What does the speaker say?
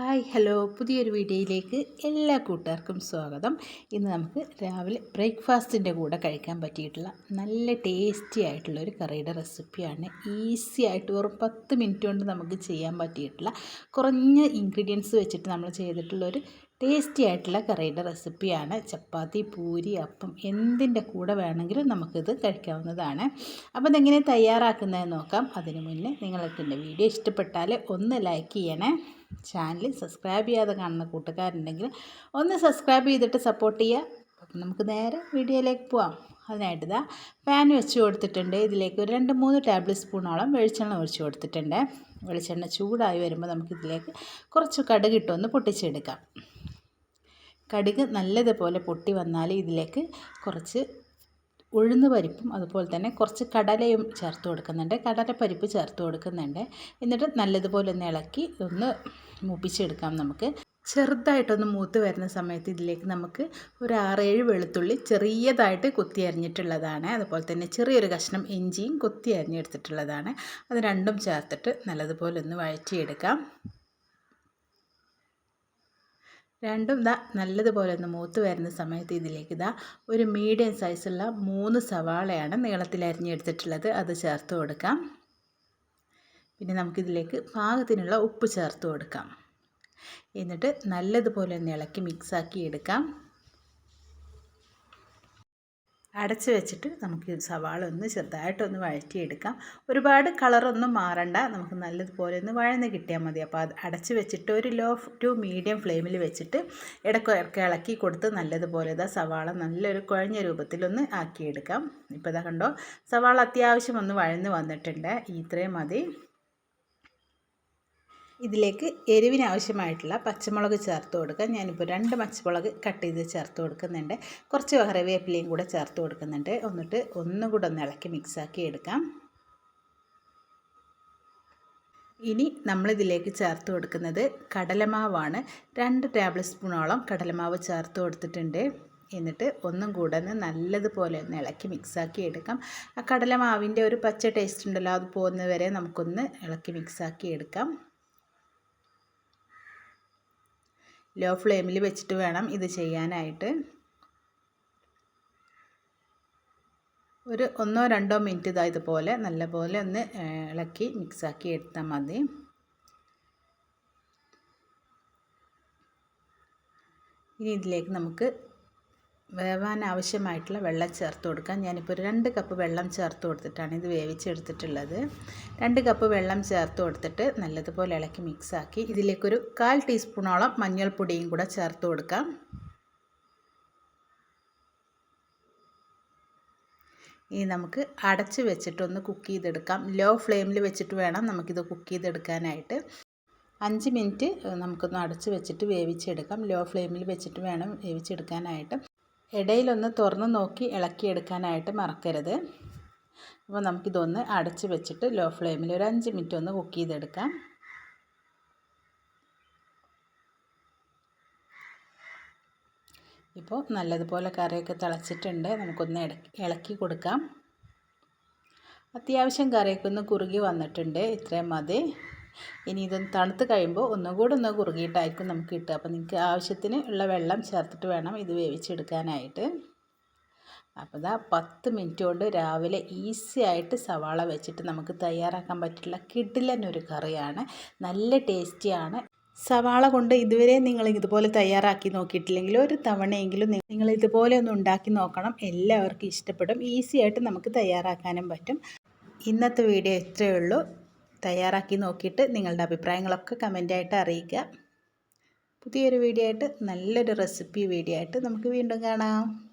Hi hello. പുതിയൊരു വീഡിയോയിലേക്ക് എല്ലാ കൂട്ടുകാർക്കും സ്വാഗതം. ഇന്ന് നമുക്ക് രാവിലെ ബ്രേക്ക്ഫാസ്റ്റിന്റെ കൂടെ കഴിക്കാൻ പറ്റിയിട്ടുള്ള നല്ല ടേസ്റ്റി ആയിട്ടുള്ള ഒരു കറിയുടെ റെസിപ്പിയാണ്. ഈസി ആയിട്ട് വെറും പത്ത് മിനിറ്റ് കൊണ്ട് നമുക്ക് ചെയ്യാൻ പറ്റിയിട്ടുള്ള കുറഞ്ഞ ഇൻഗ്രീഡിയൻസ് വെച്ചിട്ട് നമ്മൾ ചെയ്തിട്ടുള്ള ഒരു ടേസ്റ്റി ആയിട്ടുള്ള കറിയുടെ റെസിപ്പിയാണ്. ചപ്പാത്തി പൂരി അപ്പം എന്തിന്റെ കൂടെ വേണമെങ്കിലും നമുക്കിത് കഴിക്കാവുന്നതാണ്. അപ്പോൾ ഇതെങ്ങനെ തയ്യാറാക്കുന്നതെന്ന് നോക്കാം. അതിന് മുന്നേ നിങ്ങൾക്ക് എന്റെ വീഡിയോ ഇഷ്ടപ്പെട്ടാൽ ഒന്ന് ലൈക്ക് ചെയ്യണേ. ചാനൽ സബ്സ്ക്രൈബ് ചെയ്യാതെ കാണുന്ന കൂട്ടുകാരുണ്ടെങ്കിൽ ഒന്ന് സബ്സ്ക്രൈബ് ചെയ്തിട്ട് സപ്പോർട്ട് ചെയ്യുക. അപ്പം നമുക്ക് നേരെ വീഡിയോയിലേക്ക് പോവാം. അതിനായിട്ട് ഇതാ പാൻ വെച്ച് കൊടുത്തിട്ടുണ്ട്. ഇതിലേക്ക് ഒരു രണ്ട് മൂന്ന് ടേബിൾ സ്പൂണോളം വെളിച്ചെണ്ണ ഒഴിച്ച് കൊടുത്തിട്ടുണ്ട്. വെളിച്ചെണ്ണ ചൂടായി വരുമ്പോൾ നമുക്കിതിലേക്ക് കുറച്ച് കടുകിട്ടൊന്ന് പൊട്ടിച്ചെടുക്കാം. കടുക് നല്ലതുപോലെ പൊട്ടി വന്നാൽ ഇതിലേക്ക് കുറച്ച് ഉഴുന്ന് പരിപ്പും അതുപോലെ തന്നെ കുറച്ച് കടലയും ചേർത്ത് കൊടുക്കുന്നുണ്ട്. കടലപ്പരിപ്പ് ചേർത്ത് കൊടുക്കുന്നുണ്ട്. എന്നിട്ട് നല്ലതുപോലെ ഒന്ന് ഇളക്കി ഒന്ന് മൂപ്പിച്ചെടുക്കാം നമുക്ക്. ചെറുതായിട്ടൊന്ന് മൂത്ത് വരുന്ന സമയത്ത് ഇതിലേക്ക് നമുക്ക് ഒരു ആറേഴ് വെളുത്തുള്ളി ചെറിയതായിട്ട് കുത്തി അരിഞ്ഞിട്ടുള്ളതാണ്. അതുപോലെ തന്നെ ചെറിയൊരു കഷ്ണം ഇഞ്ചിയും കുത്തി അരിഞ്ഞെടുത്തിട്ടുള്ളതാണ്. അത് രണ്ടും ചേർത്തിട്ട് നല്ലതുപോലെ ഒന്ന് വഴറ്റിയെടുക്കാം. രണ്ടും ഇതാ നല്ലതുപോലെ ഒന്ന് മൂത്ത് വരുന്ന സമയത്ത് ഇതിലേക്ക് ഇതാ ഒരു മീഡിയം സൈസുള്ള മൂന്ന് സവാളയാണ് നീളത്തിൽ അരിഞ്ഞെടുത്തിട്ടുള്ളത്. അത് ചേർത്ത് കൊടുക്കാം. പിന്നെ നമുക്കിതിലേക്ക് പാകത്തിനുള്ള ഉപ്പ് ചേർത്ത് കൊടുക്കാം. എന്നിട്ട് നല്ലതുപോലെ ഒന്ന് ഇളക്കി മിക്സാക്കി എടുക്കാം. അടച്ച് വെച്ചിട്ട് നമുക്ക് സവാള ഒന്ന് ചെറുതായിട്ടൊന്ന് വഴറ്റിയെടുക്കാം. ഒരുപാട് കളറൊന്നും മാറണ്ട. നമുക്ക് നല്ലതുപോലെ ഒന്ന് വഴന്ന് കിട്ടിയാൽ മതി. അപ്പോൾ അത് അടച്ച് വെച്ചിട്ട് ഒരു ലോ ടു മീഡിയം ഫ്ലെയിമിൽ വെച്ചിട്ട് ഇടയ്ക്ക് ഇളക്കി കൊടുത്ത് നല്ലതുപോലെ ഇതാ സവാള നല്ലൊരു കുഴഞ്ഞ രൂപത്തിലൊന്ന് ആക്കിയെടുക്കാം. ഇപ്പോൾ ഇതാ കണ്ടോ സവാള അത്യാവശ്യം ഒന്ന് വഴന്ന് വന്നിട്ടുണ്ട്. ഇത്രയും മതി. ഇതിലേക്ക് എരിവിനാവശ്യമായിട്ടുള്ള പച്ചമുളക് ചേർത്ത് കൊടുക്കുക. ഞാനിപ്പോൾ രണ്ട് പച്ചമുളക് കട്ട് ചെയ്ത് ചേർത്ത് കൊടുക്കുന്നുണ്ട്. കുറച്ച് കറിവേപ്പിലയും കൂടെ ചേർത്ത് കൊടുക്കുന്നുണ്ട്. എന്നിട്ട് ഒന്നുകൂടെ ഒന്ന് ഇളക്കി മിക്സാക്കി എടുക്കാം. ഇനി നമ്മളിതിലേക്ക് ചേർത്ത് കൊടുക്കുന്നത് കടലമാവാണ്. രണ്ട് ടേബിൾ സ്പൂണോളം കടലമാവ് ചേർത്ത് കൊടുത്തിട്ടുണ്ട്. എന്നിട്ട് ഒന്നും കൂടെ ഒന്ന് നല്ലതുപോലെ ഒന്ന് ഇളക്കി മിക്സാക്കി എടുക്കാം. ആ കടലമാവിന്റെ ഒരു പച്ച ടേസ്റ്റ് ഉണ്ടല്ലോ അത് പോകുന്നത് വരെ നമുക്കൊന്ന് ഇളക്കി മിക്സാക്കി എടുക്കാം. ലോ ഫ്ലെയിമിൽ വെച്ചിട്ട് വേണം ഇത് ചെയ്യാനായിട്ട്. ഒരു ഒന്നോ രണ്ടോ മിനിറ്റ് ഇതാ ഇതുപോലെ നല്ലപോലെ ഒന്ന് ഇളക്കി മിക്സാക്കി എടുത്താൽ മതി. ഇനി ഇതിലേക്ക് നമുക്ക് വേവാൻ ആവശ്യമായിട്ടുള്ള വെള്ളം ചേർത്ത് കൊടുക്കാം. ഞാനിപ്പോൾ ഒരു രണ്ട് കപ്പ് വെള്ളം ചേർത്ത് കൊടുത്തിട്ടാണ് ഇത് വേവിച്ചെടുത്തിട്ടുള്ളത്. രണ്ട് കപ്പ് വെള്ളം ചേർത്ത് കൊടുത്തിട്ട് നല്ലതുപോലെ ഇളക്കി മിക്സാക്കി ഇതിലേക്കൊരു കാൽ ടീസ്പൂണോളം മഞ്ഞൾപ്പൊടിയും കൂടെ ചേർത്ത് കൊടുക്കാം. ഇനി നമുക്ക് അടച്ച് വെച്ചിട്ടൊന്ന് കുക്ക് ചെയ്തെടുക്കാം. ലോ ഫ്ലെയിമിൽ വെച്ചിട്ട് വേണം നമുക്കിത് കുക്ക് ചെയ്തെടുക്കാനായിട്ട്. അഞ്ച് മിനിറ്റ് നമുക്കൊന്ന് അടച്ച് വെച്ചിട്ട് വേവിച്ചെടുക്കാം. ലോ ഫ്ലെയിമിൽ വെച്ചിട്ട് വേണം വേവിച്ചെടുക്കാനായിട്ട്. ഇടയിലൊന്ന് തുറന്ന് നോക്കി ഇളക്കിയെടുക്കാനായിട്ട് മറക്കരുത്. അപ്പോൾ നമുക്കിതൊന്ന് അടച്ച് വെച്ചിട്ട് ലോ ഫ്ലെയിമിൽ ഒരു അഞ്ച് മിനിറ്റ് ഒന്ന് കുക്ക് ചെയ്തെടുക്കാം. ഇപ്പോൾ നല്ലതുപോലെ കറിയൊക്കെ തിളച്ചിട്ടുണ്ട്. നമുക്കൊന്ന് ഇളക്കി കൊടുക്കാം. അത്യാവശ്യം കറിയൊക്കെ ഒന്ന് കുറുകി വന്നിട്ടുണ്ട്. ഇത്രയും മതി. ഇനി ഇതൊന്ന് തണുത്ത് കഴിയുമ്പോൾ ഒന്നുകൂടെ ഒന്ന് കുറുകിയിട്ടായിരിക്കും നമുക്ക് കിട്ടുക. അപ്പോൾ നിങ്ങൾക്ക് ആവശ്യത്തിന് ഉള്ള വെള്ളം ചേർത്തിട്ട് വേണം ഇത് വേവിച്ചെടുക്കാനായിട്ട്. അപ്പോൾ ഇതാ പത്ത് മിനിറ്റ് കൊണ്ട് രാവിലെ ഈസി ആയിട്ട് സവാള വെച്ചിട്ട് നമുക്ക് തയ്യാറാക്കാൻ പറ്റുള്ള കിഡിലൻ ഒരു കറിയാണ്. നല്ല ടേസ്റ്റിയാണ്. സവാള കൊണ്ട് ഇതുവരെ നിങ്ങൾ ഇതുപോലെ തയ്യാറാക്കി നോക്കിയിട്ടില്ലെങ്കിൽ ഒരു തവണയെങ്കിലും നിങ്ങൾ ഇതുപോലെ ഒന്ന് ഉണ്ടാക്കി നോക്കണം. എല്ലാവർക്കും ഇഷ്ടപ്പെടും. ഈസി ആയിട്ട് നമുക്ക് തയ്യാറാക്കാനും പറ്റും. ഇന്നത്തെ വീഡിയോ ഇത്രയേ ഉള്ളൂ. തയ്യാറാക്കി നോക്കിയിട്ട് നിങ്ങളുടെ അഭിപ്രായങ്ങളൊക്കെ കമന്റായിട്ട് അറിയിക്കുക. പുതിയൊരു വീഡിയോ ആയിട്ട് നല്ലൊരു റെസിപ്പി വീഡിയോ ആയിട്ട് നമുക്ക് വീണ്ടും കാണാം.